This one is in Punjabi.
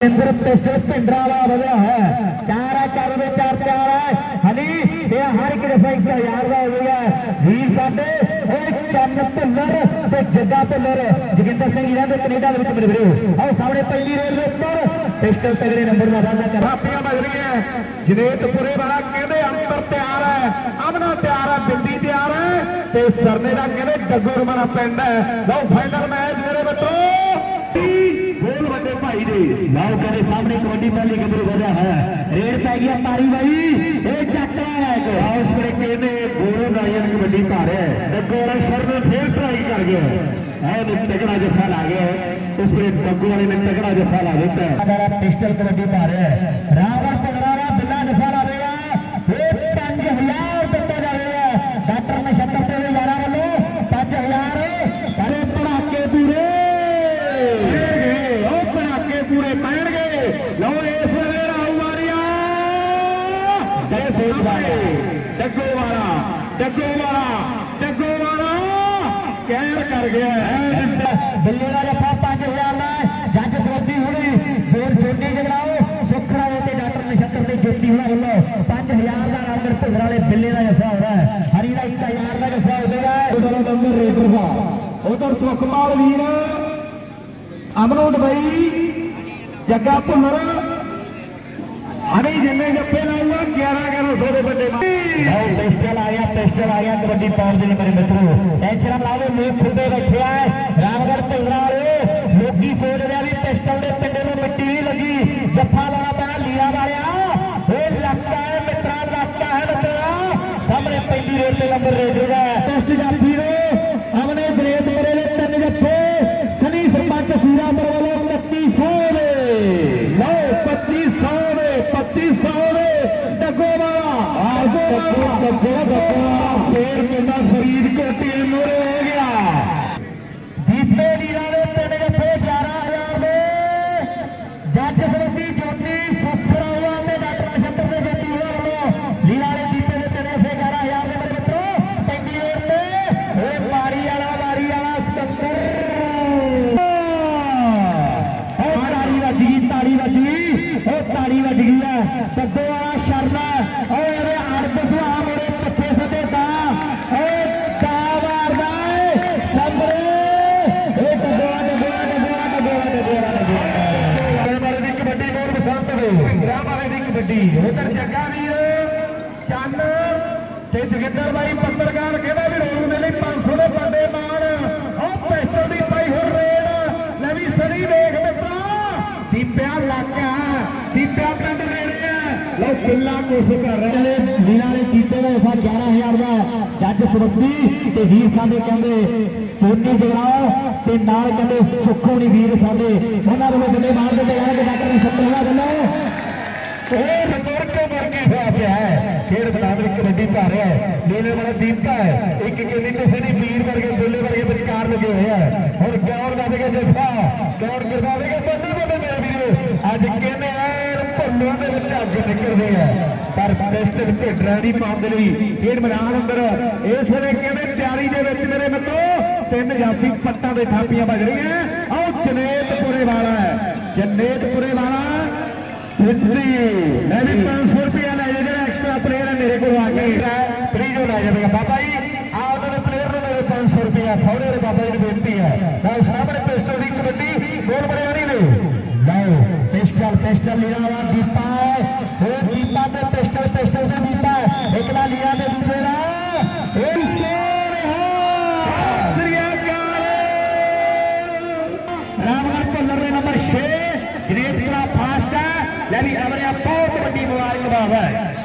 ਇੰਦਰ ਪਿਸਟਲ ਪਿੰਡਰਾ ਦਾ ਵਧਿਆ ਹੈ। ਚਾਰ ਆ, ਚਾਰ ਦੇ ਚਾਰ ਤਿਆਰ ਹੈ ਹਲੀ ਇਹ ਹਰ ਇੱਕ ਦਫਾ 1000 ਦਾ ਹੋ ਗਿਆ ਵੀਰ ਸਾਡੇ, ਉਹ ਚੰਨ ਭੁੱਲਰ ਤੇ ਜੱਗਾ ਭੁੱਲਰ। ਜਗਿੰਦਰ ਸਿੰਘ ਇਹਨਾਂ ਦੇ ਕੈਨੇਡਾ ਦੇ ਵਿੱਚ ਮੇਰੇ ਵੀਰੋ ਆਓ ਸਾਹਮਣੇ ਪਹਿਲੀ ਰੇਲ ਦੇ ਉੱਪਰ। ਪਿਸਟਲ ਤਗੜੇ ਨੰਬਰ ਦਾ ਵਾਅਦਾ ਕਰ। ਮਾਪੀਆਂ ਵੱਜ ਰਹੀਆਂ ਜਨੇਤਪੁਰੇ ਵਾਲਾ ਕਹਿੰਦੇ ਅੰਦਰ ਤਿਆਰ ਹੈ? ਅਮਨਾ ਤਿਆਰ ਹੈ ਬਿੰਦੀ ਤਿਆਰ ਹੈ। ਤੇ ਸਰਨੇ ਦਾ ਕਹਿੰਦੇ ਡੱਗੂ ਰਮਣਾ ਪੈਂਦਾ ਹੈ? ਲਓ ਫਾਈਨਲ ਮੈਚ ਲਓ ਕਹਿੰਦੇ ਸਾਹਮਣੇ ਕਬੱਡੀ ਪਹਿਲੀ ਗੱਭਰੂ ਵਧਿਆ ਹੈ। ਰੇਡ ਪੈ ਗਿਆ ਮਾਰੀ ਬਾਈ ਇਹ ਚੱਕਾ ਹੈ ਕੋ ਆਓ ਇਸ ਵੇਲੇ ਕਹਿੰਦੇ ਗੋਲੋ ਕਬੱਡੀ ਭਾਰਿਆ ਰਿਹਾ ਹੈ ਡੱਗੂ ਵਾਲਾ ਸ਼ਰਨ ਫੇਰ ਟਰਾਈ ਕਰ ਗਿਆ। ਹੈ ਨੇ ਤਗੜਾ ਜੱਫਾ ਲਾ ਗਿਆ। ਉਸ ਵੇਲੇ ਡੱਗੂ ਵਾਲੇ ਨੇ ਤਗੜਾ ਜੱਫਾ ਲਾ ਦਿੱਤਾ। ਪਿਸਟਲ ਕਬੱਡੀ ਭਾਰਿਆ ਰਿਹਾ ਹੈ ਰਾਵਣ ਪਗੜਾ ਦਾ ਬਿੱਲਾ ਨਫਾ ਲਾਵੇਗਾ ਇਹ 5000 ਦਿੱਤਾ ਜਾਵੇਗਾ ਡਾਕਟਰ ਨਛੱਤਰ ਤੇ ਦੇ ਯਾਰਾਂ ਵੱਲੋਂ 5000 ਕਰੇ ਪੜਾਕੇ ਪੂਰੇ ਪੈਣਗੇ ਉਹ ਪੜਾਕੇ ਪੂਰੇ ਪੈਣਗੇ ਲਓ ਇਸ ਵੇਲੇ ਰਾਉ ਮਾਰੀਆ ਦੇ ਫੇਰ ਵਾਲੇ ਡੱਗੋ ਵਾਲਾ ਡੱਗੋ ਵਾਲਾ ਡੱਗੋ ਵਾਲਾ। ਕਹਿਰ ਕਰ ਗਿਆ ਹੈ। ਬਿੱਲੇ ਦਾ ਜੱਫਾ 5000 ਦਾ ਜੱਜ ਸਵੱਦੀ ਹੁਣੀ ਜੋਰ ਜੋਡੀ ਜਗਰਾਓ ਸੁਖੜਾ ਤੇ ਡਾਕਟਰ ਨਛੱਤਰ ਤੇ ਜੋਤੀ ਹੁਣਾ ਵੱਲੋਂ 5000 ਦਾ ਰਾਮਗੜ ਭੁੱਲਰ ਵਾਲੇ ਬਿੱਲੇ ਦਾ ਜੱਫਾ ਹੋ ਰਿਹਾ ਹੈ। ਹਰੀ ਦਾ 1000 ਦਾ ਜੱਫਾ ਹੋ ਉਹਦਾ ਨੰਬਰ ਰੇਡਰ ਦਾ। ਉਧਰ ਸੁਖਮਾਲ ਵੀਰ। ਅਮਨੋ ਡਬਈ ਜੱਗਾ ਭੁੱਲਰ ਅਰੇ ਜਿੰਨੇ ਜੱਫੇ ਲਾਊਗਾ 11 1100 ਦੇ ਵੱਡੇ ਲਓ ਪਿਸਟਲ ਆ ਗਿਆ ਪਿਸਟਲ ਆ ਗਿਆ ਕਬੱਡੀ ਪਾਉਣ ਦੇ ਲਈ ਮੇਰੇ ਮਿੱਤਰੋ ਟੈਨਸ਼ਨ ਨਾ ਲਾਵੇ ਲੋਕ ਖੁੱਦੇ ਬੈਠੇ ਆ ਰਾਮਗੜ ਭਿੰਗਰਾ ਵਾਲੇ ਲੋਕੀ ਸੋਚ ਰਿਹਾ ਵੀ ਪਿਸਟਲ ਦੇ ਪਿੰਡੇ ਨੂੰ ਮਿੱਟੀ ਨਹੀਂ ਲੱਗੀ ਜੱਫਾ ਲਾਉਣਾ ਪੈਣਾ ਲੀਆ ਵਾਲਿਆ ਇਹ ਲੱਕਾ ਹੈ ਮਿੱਤਰਾਂ ਲੱਕਾ ਹੈ ਮਿੱਤਰਾ 2500 ਦੇ ਡੱਗੋ ਵਾਲਾ। ਡੱਗੋ ਡੱਗੋ ਫੇਰ ਪਿੰਡਾ ਫਰੀਦਕੋਟ ਮੋਰੇ। ਵਾਲੇ ਦੀ ਕਬੱਡੀ ਉਧਰ ਜੱਗਾ ਵੀਰ ਚੰਨ, ਤੇ ਜਗਿੰਦਰ ਬਾਈ ਪੱਤਰਕਾਰ ਕਹਿੰਦਾ ਵੀ ਰੋਣ ਦੇ ਲਈ 500 ਦੇ ਬੰਦੇ ਮਾਰ। ਉਹ ਪਿਸਟਲ ਦੀ ਪਾਈ ਹੋਰ ਰੇਡ। ਲੈ ਵੀ ਸਣੀ ਵੇਖ ਮਿੱਤਰਾ ਦੀਪਿਆ ਲਾਕਾ, ਦੀਪਿਆ ਪਿੰਡ ਨੇੜੇ ਆ। ਲਓ ਕਿੱਲਾ ਕੋਸ ਕਰ ਰਿਹਾ। ਚਲੇ ਲੀਲਾ ਨੇ ਕੀਤੇ ਦਾ ਫਾ 11000 ਦਾ ਜੱਜ ਸਰਸਤੀ ਤੇ ਵੀਰ ਸਾਡੇ ਕਹਿੰਦੇ ਚੋਟੀ ਜਗਰਾਓ ਤੇ ਨਾਲ ਕਹਿੰਦੇ ਸੁੱਖੋ ਨਹੀਂ ਵੀਰ ਸਾਡੇ। ਉਹਨਾਂ ਵੱਲੋਂ ਬੱਲੇ ਮਾਰ ਦੇ ਜਾਣ ਡਾਕਟਰ ਸ਼ਤਰਵਾ ਵੱਲੋਂ ਉਹ ਰੰਗੋਰ ਕੇ ਮਰ ਕੇ ਹੋਇਆ ਪਿਆ ਹੈ ਖੇਡ ਮੈਦਾਨ ਵਿੱਚ ਕਬੱਡੀ ਪਾ ਰਿਹਾ ਹੈ। ਲੀਲੇ ਵਾਲਾ ਦੀਪਕਾ ਹੈ। ਇੱਕ ਕਿੰਨੀ ਕਿਸੇ ਦੀ ਵੀਰ ਵਰਗੇ ਬੁੱਲੇ ਵਰਗੇ ਵਿਚਕਾਰ ਲੱਗੇ ਹੋਏ ਆ ਹੁਣ ਕੌਣ ਲਾਵੇਗਾ ਜੱਫਾ? ਕੌਣ ਕਰਵਾਵੇਗਾ ਬੱਲੇ ਬੱਲੇ ਮੇਰੇ ਵੀਰੋ। ਅੱਜ ਕਹਿੰਦੇ ਐਨ ਭੁੱਲੋਂ ਦੇ ਵਿੱਚ ਅੱਗ ਨਿਕਲਦੀ ਹੈ ਪਰ ਪਿਸਟਲ ਭੇਡਰਾਂ ਦੀ ਪਾਉਣ ਦੇ ਲਈ ਖੇਡ ਮੈਦਾਨ ਅੰਦਰ ਇਸ ਵੇਲੇ ਕਹਿੰਦੇ ਤਿਆਰੀ ਦੇ ਵਿੱਚ ਮੇਰੇ ਮਿੱਤਰੋ, ਤਿੰਨ ਜਾਫੀ ਪੱਟਾਂ ਦੇ ਥਾਪੀਆਂ ਵੱਜ ਰਹੀਆਂ। ਆਓ ਜਨੇਤਪੁਰੇ ਵਾਲਾ ਹੈ। ਜਨੇਤਪੁਰੇ ਵਾਲਾ ਫਿੱਟੀ ਮੈਂ ਵੀ 500 ਰੁਪਏ ਲੈ ਜੇ ਜਿਹੜਾ ਐਕਸਟਰਾ ਪਲੇਅਰ ਹੈ ਮੇਰੇ ਕੋਲ ਆ ਕੇ ਫ੍ਰੀ ਜੋ ਲੈ ਜਾਵੇਗਾ ਬਾਬਾ ਜੀ ਆ ਉਹਨਾਂ ਦੇ ਪਲੇਅਰ ਨੂੰ ਮੇਰੇ 500 ਰੁਪਏ ਫੌੜੇ ਵਾਲੇ ਬਾਬਾ ਜੀ ਨੂੰ ਬੇਨਤੀ ਹੈ ਨਾਲ ਸਾਹਮਣੇ ਪਿਸਟਲ ਦੀ ਕਬੱਡੀ ਗੋਲ ਬੜਿਆ ਨਹੀਂ ਨੇ ਲਓ ਪਿਸਟਲ ਪਿਸਟਲ ਲੀਲਾ ਵਾਲਾ ਦੀਪਾ ਉਹ ਦੀਪਾ ਤੇ ਪਿਸਟਲ ਪਿਸਟਲ ਤੇ ਦੀਪਾ ਇੱਕ ਦਾ ਲੀਲਾ ਦੇ ਦੂਜੇ ਦਾ ਇਹ ਸੋਹਣਾ ਸ੍ਰੀ ਅਕਾਲ ਰਾਮਗੜ ਭੁੱਲਰ ਦੇ ਨੰਬਰ 6 ਜਨੇਤਪੁਰਾ ਫਾਸਟ ਹੈ ਲੈ ਵੀ ਅਮਰਿਆ ਬਹੁਤ ਵੱਡੀ ਮੁਬਾਰਕਬਾਦ ਹੈ